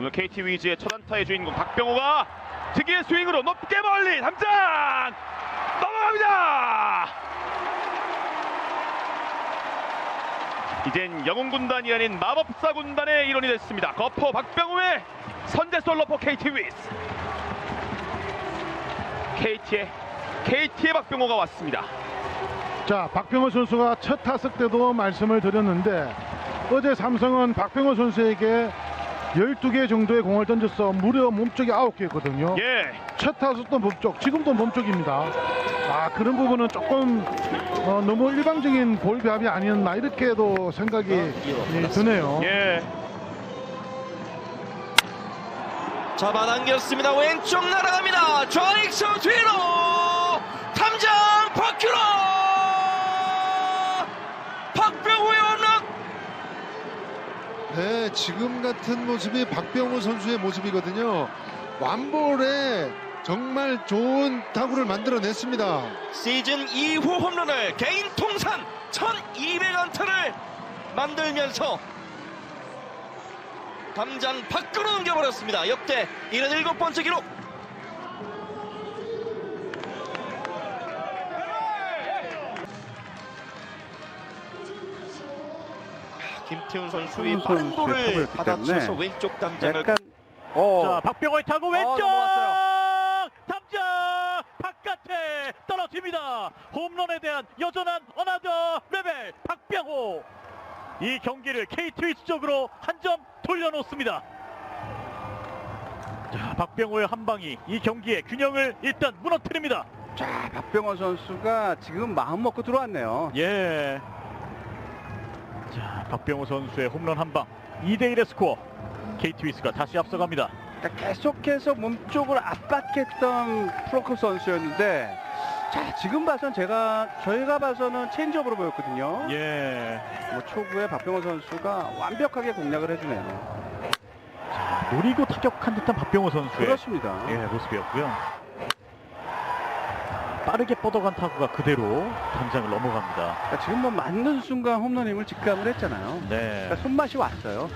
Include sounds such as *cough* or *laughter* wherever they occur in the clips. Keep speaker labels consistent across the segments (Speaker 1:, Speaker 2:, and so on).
Speaker 1: 오늘 KT 위즈의 첫 안타의 주인공 박병호가 특유의 스윙으로 높게 멀리 담장 넘어갑니다. 이젠 영웅 군단이 아닌 마법사 군단의 일원이 됐습니다. 거포 박병호의 선제 솔로포 KT 위즈. KT의 KT의 박병호가 왔습니다.
Speaker 2: 자, 박병호 선수가 첫 타석 때도 말씀을 드렸는데 어제 삼성은 박병호 선수에게 12개 정도의 공을 던져서 무려 몸쪽이 9개거든요.
Speaker 1: 예,
Speaker 2: 첫 타석도 몸쪽, 지금도 몸쪽입니다. 아, 그런 부분은 조금 어, 너무 일방적인 볼 배합이 아니었나 이렇게도 생각이 예, 드네요.
Speaker 1: 예.
Speaker 3: 잡아당겼습니다. 왼쪽 날아갑니다. 좌익수 뒤로 탐장 박규로 박병호의 홈런
Speaker 4: 네, 지금 같은 모습이 박병호 선수의 모습이거든요. 완볼에 정말 좋은 타구를 만들어냈습니다.
Speaker 3: 시즌 2호 홈런을 개인 통산 1200안타를 만들면서 담장 밖으로 넘겨버렸습니다. 역대 77번째 기록 김태훈 선수의
Speaker 5: 김태훈
Speaker 3: 빠른 볼을
Speaker 5: 탑이었기
Speaker 3: 받아쳐서
Speaker 5: 때문에
Speaker 3: 왼쪽 담장을
Speaker 5: 약간 어
Speaker 6: 자, 박병호의 타고 왼쪽
Speaker 5: 넘어갔어요.
Speaker 6: 담장 바깥에 떨어집니다. 홈런에 대한 여전한 어나더 레벨 박병호. 이 경기를 KT 위스 쪽으로 한 점 돌려놓습니다. 자, 박병호의 한 방이 이 경기의 균형을 일단 무너뜨립니다.
Speaker 5: 자, 박병호 선수가 지금 마음 먹고 들어왔네요.
Speaker 6: 예. 자, 박병호 선수의 홈런 한 방. 2대 1의 스코어. KT 위스가 다시 앞서갑니다.
Speaker 5: 그러니까 계속해서 몸쪽을 압박했던 프로커 선수였는데 자, 지금 봐선 제가 저희가 봐서는 체인지업으로 보였거든요.
Speaker 6: 예.
Speaker 5: 뭐 초구에 박병호 선수가 완벽하게 공략을 해주네요.
Speaker 6: 노리고 타격한 듯한 박병호 선수의
Speaker 5: 그렇습니다.
Speaker 6: 예, 모습이었고요. 빠르게 뻗어간 타구가 그대로 담장을 넘어갑니다.
Speaker 5: 그러니까 지금 뭐 맞는 순간 홈런임을 직감을 했잖아요.
Speaker 6: 네.
Speaker 5: 그러니까 손맛이 왔어요.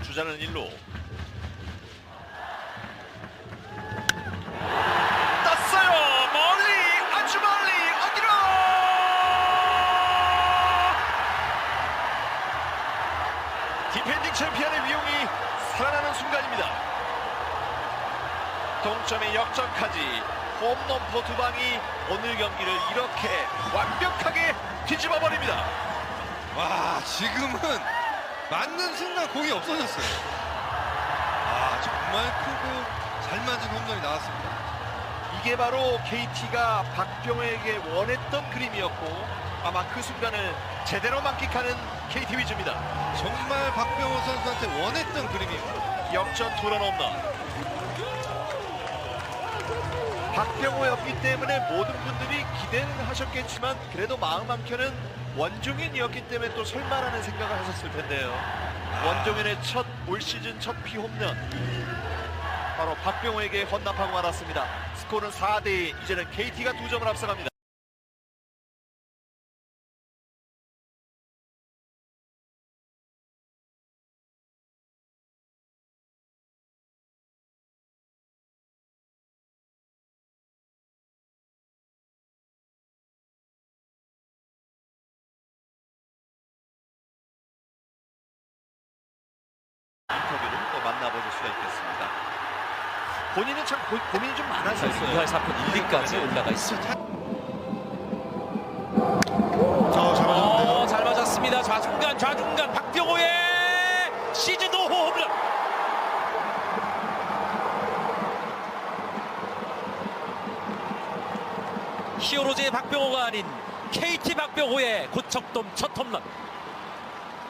Speaker 3: 주자는 1루 떴어요 멀리 아주 멀리 어디로 디펜딩 챔피언의 위용이 살아나는 순간입니다 동점의 역전까지 홈런 포두 방이 오늘 경기를 이렇게 완벽하게 뒤집어 버립니다
Speaker 4: 와, 지금은 맞는 순간 공이 없어졌어요. 아, 정말 크고 잘 맞은 홈런이 나왔습니다.
Speaker 3: 이게 바로 KT가 박병호에게 원했던 그림이었고 아마 그 순간을 제대로 만끽하는 KT 위즈입니다.
Speaker 4: 정말 박병호 선수한테 원했던 그림이에요.
Speaker 3: 역전 투런 홈런. 박병호였기 때문에 모든 분들이 기대는 하셨겠지만 그래도 마음 한켠은 원종현이었기 때문에 또 설마라는 생각을 하셨을 텐데요. 원종현의 첫 올 시즌 첫 피홈런 바로 박병호에게 헌납하고 말았습니다. 스코어는 4대2 이제는 KT가 두 점을 앞서갑니다. 본인은 참 고, 고민이 좀 많았었어요.
Speaker 7: 부활 사건 1, 2까지 올라가 있습니다.
Speaker 4: 자, 잘
Speaker 7: 어, 잘 맞았습니다. 좌중간, 좌중간 박병호의 시즌 5호 홈런. 히어로즈의 박병호가 아닌 KT 박병호의 고척돔 첫 홈런.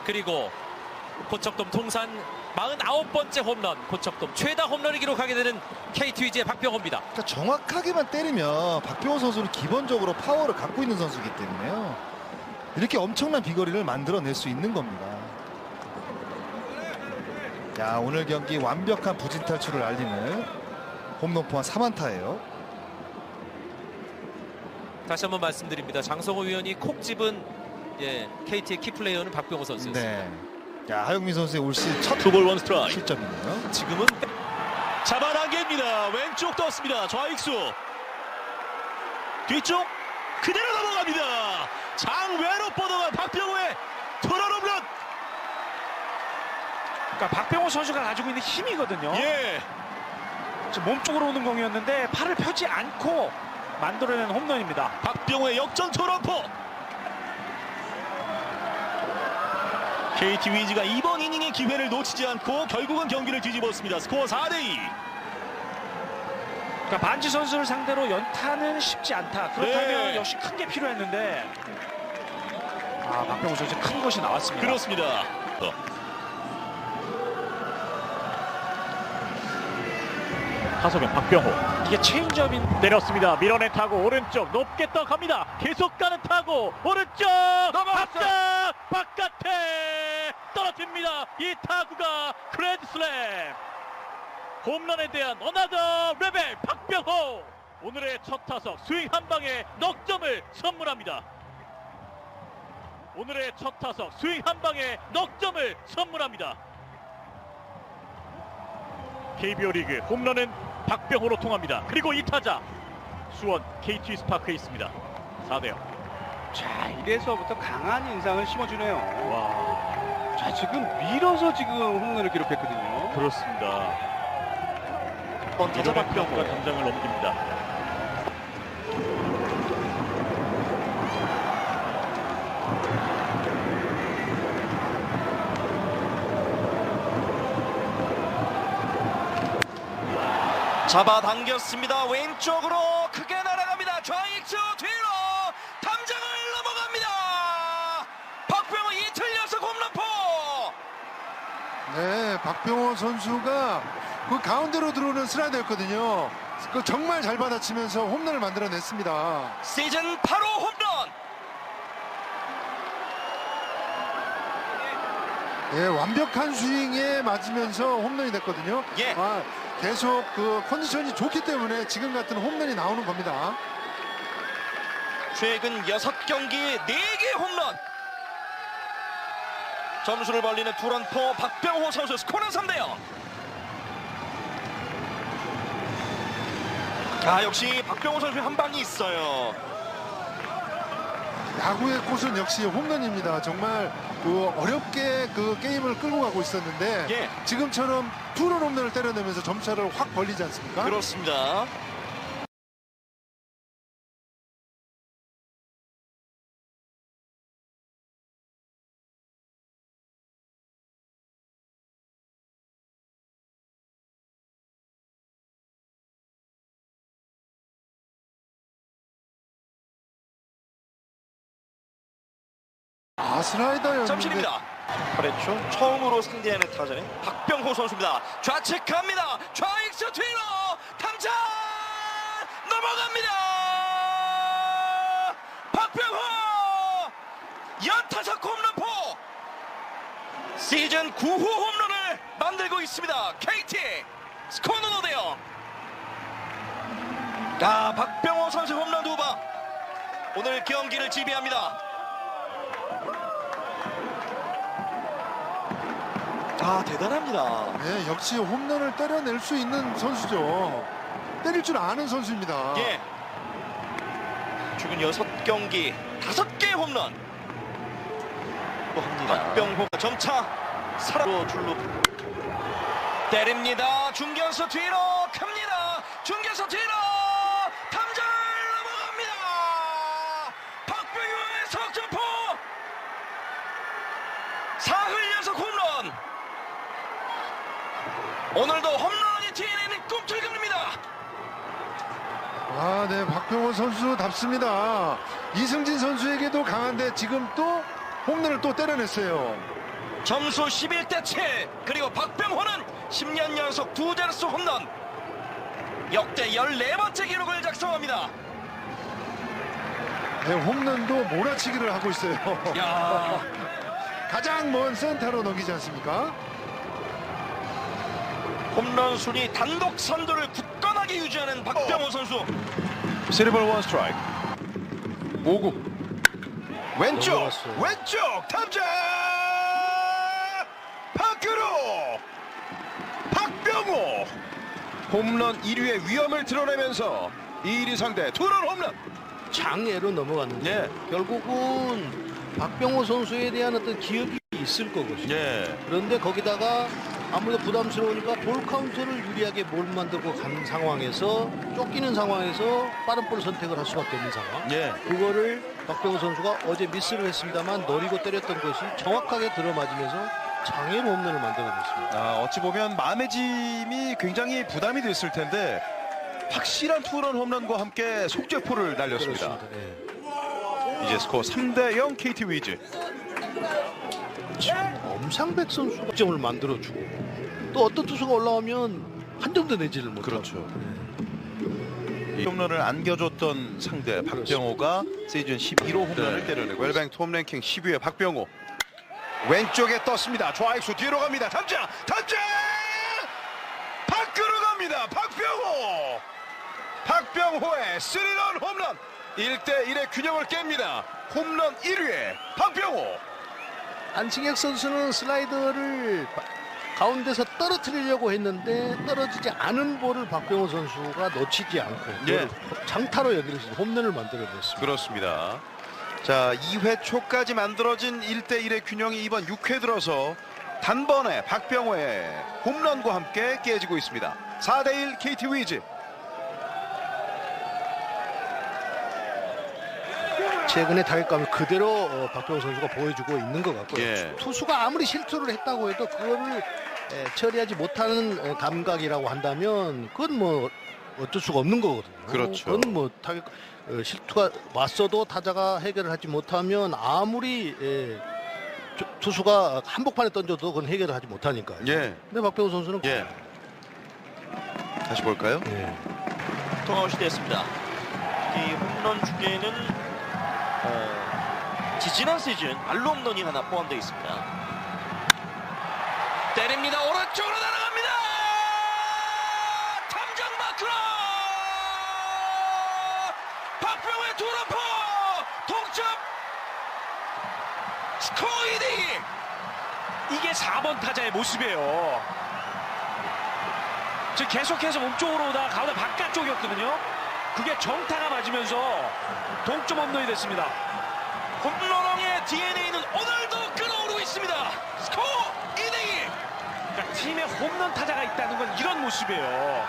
Speaker 7: 그리고 고척돔 통산 49번째 홈런, 고척돔 최다 홈런을 기록하게 되는 KT 위즈의 박병호입니다.
Speaker 8: 그러니까 정확하게만 때리면 박병호 선수는 기본적으로 파워를 갖고 있는 선수이기 때문에요. 이렇게 엄청난 비거리를 만들어낼 수 있는 겁니다. 야 오늘 경기 완벽한 부진 탈출을 알리는 홈런 포함 3안타예요.
Speaker 7: 다시 한번 말씀드립니다. 장성호 위원이 콕 집은 예, KT의 키플레이어는 박병호 선수였습니다.
Speaker 8: 네. 자, 하영민 선수의 올 시즌 첫
Speaker 6: 투볼 원 스트라이크.
Speaker 8: 실점이네요.
Speaker 6: 지금은 잡아당깁니다. 왼쪽 떴습니다. 좌익수. 뒤쪽 그대로 넘어갑니다. 장외로 뻗어간 박병호의 투런 홈런.
Speaker 5: 그러니까 박병호 선수가 가지고 있는 힘이거든요.
Speaker 6: 예.
Speaker 5: 지금 몸쪽으로 오는 공이었는데 팔을 펴지 않고 만들어낸 홈런입니다.
Speaker 6: 박병호의 역전 투런포. KT 위즈가 이번 이닝의 기회를 놓치지 않고 결국은 경기를 뒤집었습니다. 스코어 4대2.
Speaker 5: 그러니까 반지 선수를 상대로 연타는 쉽지 않다. 그렇다면
Speaker 6: 네.
Speaker 5: 역시 큰 게 필요했는데 아 박병호 선수 큰 것이 나왔습니다.
Speaker 6: 그렇습니다. 어. 타석엔 박병호
Speaker 5: 이게 체인지업인
Speaker 6: 때렸습니다. 밀어낸 타고 오른쪽 높게 떠갑니다. 계속 가는 타고 오른쪽 바깥 바깥에 떨어집니다. 이 타구가 그랜드슬램 홈런에 대한 어나더 레벨 박병호 오늘의 첫 타석 스윙 한 방에 넉 점을 선물합니다. 오늘의 첫 타석 스윙 한 방에 넉 점을 선물합니다. KBO 리그 홈런은 박병호로 통합니다. 그리고 이 타자 수원 KT 스파크에 있습니다. 4대0.
Speaker 5: 자 이래서부터 강한 인상을 심어주네요. 와자 지금 밀어서 지금 홈런을 기록했거든요.
Speaker 6: 그렇습니다.
Speaker 1: 번 타자
Speaker 6: 이번에
Speaker 1: 박병호.
Speaker 6: 박병호가 담장을 넘깁니다.
Speaker 1: 잡아당겼습니다. 왼쪽으로 크게 날아갑니다. 좌익수 뒤
Speaker 9: 네, 박병호 선수가 그 가운데로 들어오는 슬라이더였거든요. 그 정말 잘 받아치면서 홈런을 만들어냈습니다.
Speaker 1: 시즌 8호 홈런.
Speaker 9: 예, 완벽한 스윙에 맞으면서 홈런이 됐거든요.
Speaker 1: 예.
Speaker 9: 아, 계속 그 컨디션이 좋기 때문에 지금 같은 홈런이 나오는 겁니다.
Speaker 1: 최근 6경기 4개 홈런. 점수를 벌리는 투런포 박병호 선수 스코어는 3대 0. 아 역시 박병호 선수의 한 방이 있어요.
Speaker 9: 야구의 꽃은 역시 홈런입니다. 정말 그 어렵게 그 게임을 끌고 가고 있었는데
Speaker 1: 예.
Speaker 9: 지금처럼 투런 홈런을 때려내면서 점차를 확 벌리지 않습니까?
Speaker 1: 그렇습니다.
Speaker 9: 아 슬라이더였는데
Speaker 1: 잠실입니다. 그렇죠. 처음으로 상대하는 타자는 박병호 선수입니다. 좌측합니다. 좌익수 뒤로 탐장 넘어갑니다. 박병호 연타석 홈런포 시즌 9호 홈런을 만들고 있습니다. KT 스코어는 5대0 아 박병호 선수 홈런 두방 오늘 경기를 지배합니다. 아 대단합니다.
Speaker 9: 네, 역시 홈런을 때려낼 수 있는 선수죠. 때릴 줄 아는 선수입니다.
Speaker 1: 예. 최근 6경기 5개 홈런. 또 합니다. 박병호가 점차 살아로 줄로 때립니다. 중견수 뒤로 큽니다. 중견수 뒤로 탐장을 넘어갑니다. 박병호의 석점포 사흘 연속 홈런. 오늘도 홈런이 TNN은 꿈틀거립니다.
Speaker 9: 아, 네, 박병호 선수답습니다. 이승진 선수에게도 강한데 지금 또 홈런을 또 때려냈어요.
Speaker 1: 점수 11대 7 그리고 박병호는 10년 연속 두 자릿수 홈런 역대 14번째 기록을 작성합니다
Speaker 9: 네, 홈런도 몰아치기를 하고 있어요.
Speaker 1: 야 *laughs*
Speaker 9: 가장 먼 센터로 넘기지 않습니까?
Speaker 1: 홈런 순위 단독 선두를 굳건하게 유지하는 박병호 선수.
Speaker 10: 세리벌 원 스트라이크.
Speaker 1: 5구. 왼쪽,
Speaker 9: 왼쪽 탐자
Speaker 1: 밖으로 박병호
Speaker 10: 홈런 1위의 위험을 드러내면서 2위 상대 투런 홈런.
Speaker 11: 장애로 넘어갔는데
Speaker 10: 예.
Speaker 11: 결국은 박병호 선수에 대한 어떤 기억이 있을 거거든요.
Speaker 10: 예.
Speaker 11: 그런데 거기다가 아무래도 부담스러우니까 볼 카운트를 유리하게 볼 만들고 간 상황에서 쫓기는 상황에서 빠른 볼 선택을 할 수밖에 없는 상황.
Speaker 10: 예.
Speaker 11: 그거를 박병호 선수가 어제 미스를 했습니다만 노리고 때렸던 것이 정확하게 들어맞으면서 장애로 홈런을 만들어냈습니다.
Speaker 10: 아, 어찌 보면 마음의 짐이 굉장히 부담이 됐을 텐데 확실한 투런 홈런과 함께 속죄포를 날렸습니다.
Speaker 11: 예.
Speaker 10: 이제 스코어 3대 0 KT 위즈.
Speaker 11: 엄상백 선수가 점을 만들어주고 또 어떤 투수가 올라오면 한 점도 내지를 못하고.
Speaker 10: 그렇죠. 이 홈런을 안겨줬던 상대 박병호가 시즌 11호 홈런을 때려내고 웰뱅 톰 랭킹 10위의 박병호. 왼쪽에 떴습니다. 좌익수 뒤로 갑니다. 탐장! 탐장! 밖으로 갑니다. 박병호! 박병호의 스리런 홈런! 1대 1의 균형을 깹니다. 홈런 1위의 박병호.
Speaker 11: 안승혁 선수는 슬라이더를 바- 가운데서 떨어뜨리려고 했는데 떨어지지 않은 볼을 박병호 선수가 놓치지 않고
Speaker 10: 예.
Speaker 11: 그걸 장타로 연결해서 홈런을 만들어냈습니다.
Speaker 10: 그렇습니다. 자, 2회 초까지 만들어진 1대1의 균형이 이번 6회 들어서 단번에 박병호의 홈런과 함께 깨지고 있습니다. 4대1 KT 위즈.
Speaker 11: 최근에 타격감을 그대로 어, 박병호 선수가 보여주고 있는 것 같고요.
Speaker 10: 예.
Speaker 11: 투수가 아무리 실수를 했다고 해도 그거를 에, 처리하지 못하는 어, 감각이라고 한다면 그건 뭐 어쩔 수가 없는 거거든요.
Speaker 10: 그렇죠.
Speaker 11: 그건 뭐 타격 어, 실투가 왔어도 타자가 해결을 하지 못하면 아무리 에, 투- 투수가 한복판에 던져도 그건 해결을 하지 못하니까요.
Speaker 10: 예.
Speaker 11: 근데 박병호 선수는
Speaker 10: 예. 다시 볼까요?
Speaker 11: 예.
Speaker 1: 통아웃이 됐습니다. 이 홈런 중계는 어, 지지난 시즌 알로 홈런이 하나 포함되어 있습니다.
Speaker 12: 때립니다. 오른쪽으로 날아갑니다. 탐정 마크로 박병호의 투런포 동점 2대
Speaker 13: 이게 4번 타자의 모습이에요. 지금 계속해서 몸쪽으로 오다가 가운데 바깥쪽이었거든요. 그게 정타가 맞으면서 동점 홈런이 됐습니다.
Speaker 12: 홈런왕의 DNA는 오늘도 끌어오르고 있습니다. 스코어 2대2
Speaker 13: 그러니까 팀에 홈런 타자가 있다는 건 이런 모습이에요.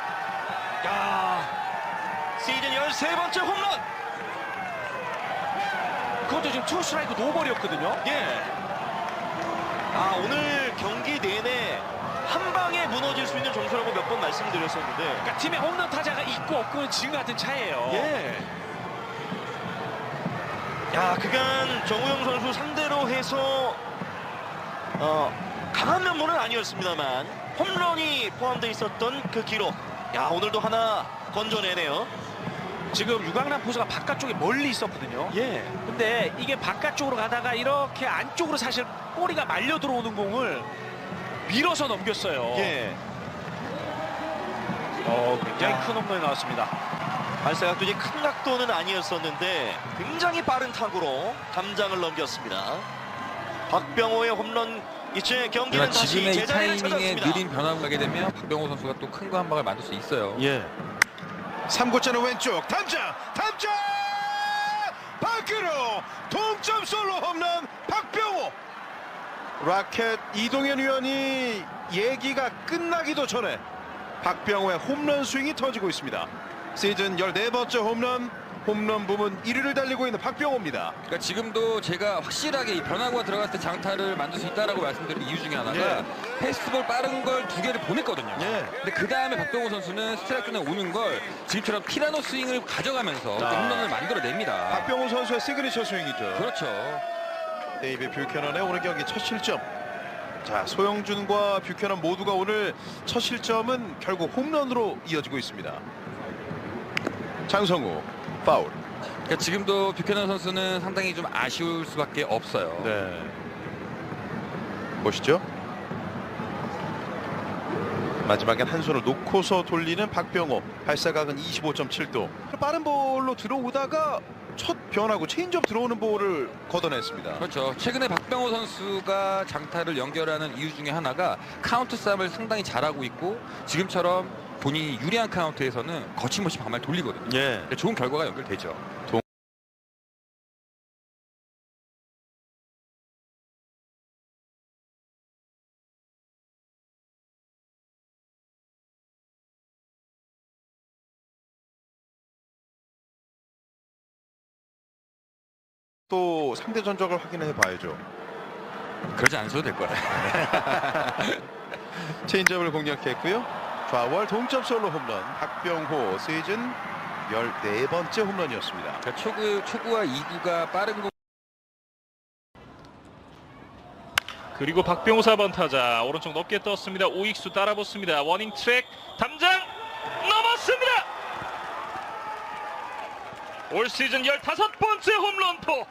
Speaker 13: 야,
Speaker 1: 시즌 13번째 홈런.
Speaker 13: 그것도 지금 투 스트라이크 노벌이었거든요.
Speaker 1: 예. 아 오늘 경기 내내 한 방에 무너질 수 있는 점수라고 몇 번 말씀드렸었는데
Speaker 13: 그러니까 팀에 홈런 타자가 있고 없고는 지금 같은 차이예요.
Speaker 1: 예. 야, 그간 정우영 선수 상대로 해서 어, 강한 면모는 아니었습니다만 홈런이 포함되어 있었던 그 기록. 야, 오늘도 하나 건져내네요.
Speaker 13: 지금 유강남 포수가 바깥쪽에 멀리 있었거든요.
Speaker 1: 예.
Speaker 13: 근데 이게 바깥쪽으로 가다가 이렇게 안쪽으로 사실 꼬리가 말려 들어오는 공을 밀어서 넘겼어요.
Speaker 1: 예.
Speaker 13: 어, 굉장히 큰 홈런이 나왔습니다.
Speaker 1: 발사각도 이제 큰 각도는 아니었었는데 굉장히 빠른 타구로 감장을 넘겼습니다. 박병호의 홈런 이제 경기는 다시
Speaker 14: 지금의 이
Speaker 1: 제자리를
Speaker 14: 타이밍에
Speaker 1: 찾았습니다.
Speaker 14: 느린 변화가 가게 되면 박병호 선수가 또 큰 거 한 방을 만들 수 있어요.
Speaker 10: 예. 3구째는 왼쪽 탐장 탐장 밖으로 동점 솔로 홈런 박병호 라켓 이동현 위원이 얘기가 끝나기도 전에 박병호의 홈런 스윙이 터지고 있습니다 시즌 14번째 홈런 홈런 부문 1위를 달리고 있는 박병호입니다
Speaker 14: 그러니까 지금도 제가 확실하게 이 변화구가 들어갔을 때 장타를 만들 수 있다라고 말씀드린 이유 중에 하나가
Speaker 10: 예.
Speaker 14: 패스트볼 빠른 걸 두 개를 보냈거든요.
Speaker 10: 예.
Speaker 14: 근데 그 다음에 박병호 선수는 스트라이크 에 오는 걸 지금처럼 피라노 스윙을 가져가면서 또
Speaker 10: 아.
Speaker 14: 홈런을 만들어냅니다.
Speaker 10: 박병호 선수의 시그니처 스윙이죠
Speaker 14: 그렇죠.
Speaker 10: 데이비 뷰캐넌의 오늘 경기 첫 실점. 자, 소영준과 뷰캐넌 모두가 오늘 첫 실점은 결국 홈런으로 이어지고 있습니다. 장성우 파울.
Speaker 14: 그러니까 지금도 뷰캐넌 선수는 상당히 좀 아쉬울 수밖에 없어요.
Speaker 10: 네. 보시죠. 마지막엔 한 손을 놓고서 돌리는 박병호. 발사각은 25.7도. 빠른 볼로 들어오다가 첫 변화구 체인지업 들어오는 볼을 걷어냈습니다.
Speaker 14: 그렇죠. 최근에 박병호 선수가 장타를 연결하는 이유 중에 하나가 카운트 싸움을 상당히 잘하고 있고 지금처럼 본인이 유리한 카운트에서는 거침없이 반말 돌리거든요.
Speaker 10: 예.
Speaker 14: 좋은 결과가 연결되죠.
Speaker 10: 또 상대 전적을 확인해 봐야죠.
Speaker 14: 그러지 않으셔도 될 거예요. *laughs*
Speaker 10: 체인지업을 공략했고요. 좌월 동점 솔로 홈런 박병호 시즌 14번째 홈런이었습니다.
Speaker 14: 그러니까 초구, 초구와 이구가 빠른 공
Speaker 15: 그리고 박병호 4번 타자 오른쪽 높게 떴습니다. 오익수 따라붙습니다. 워닝 트랙 담장 넘었습니다. 올 시즌 15번째 홈런포.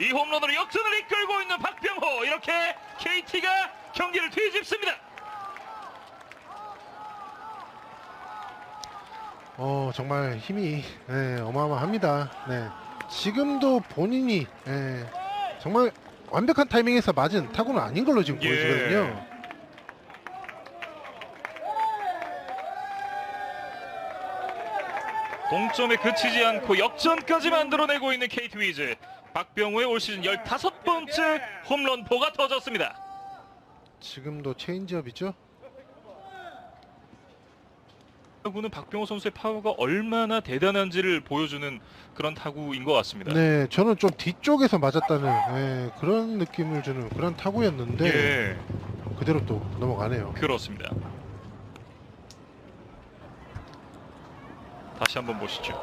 Speaker 15: 이 홈런으로 역전을 이끌고 있는 박병호. 이렇게 KT가 경기를 뒤집습니다.
Speaker 16: 어 정말 힘이 예, 어마어마합니다. 네. 지금도 본인이 예, 정말 완벽한 타이밍에서 맞은 타구는 아닌 걸로 지금
Speaker 15: 예.
Speaker 16: 보여지거든요.
Speaker 15: 동점에 그치지 않고 역전까지 만들어내고 있는 KT 위즈. 박병호의 올 시즌 15번째 홈런포가 터졌습니다.
Speaker 16: 지금도 체인지업이죠.
Speaker 15: 타구는 박병호 선수의 파워가 얼마나 대단한지를 보여주는 그런 타구인 것 같습니다.
Speaker 16: 네, 저는 좀 뒤쪽에서 맞았다는 예, 그런 느낌을 주는 그런 타구였는데
Speaker 15: 예,
Speaker 16: 그대로 또 넘어가네요.
Speaker 15: 그렇습니다. 다시 한번 보시죠.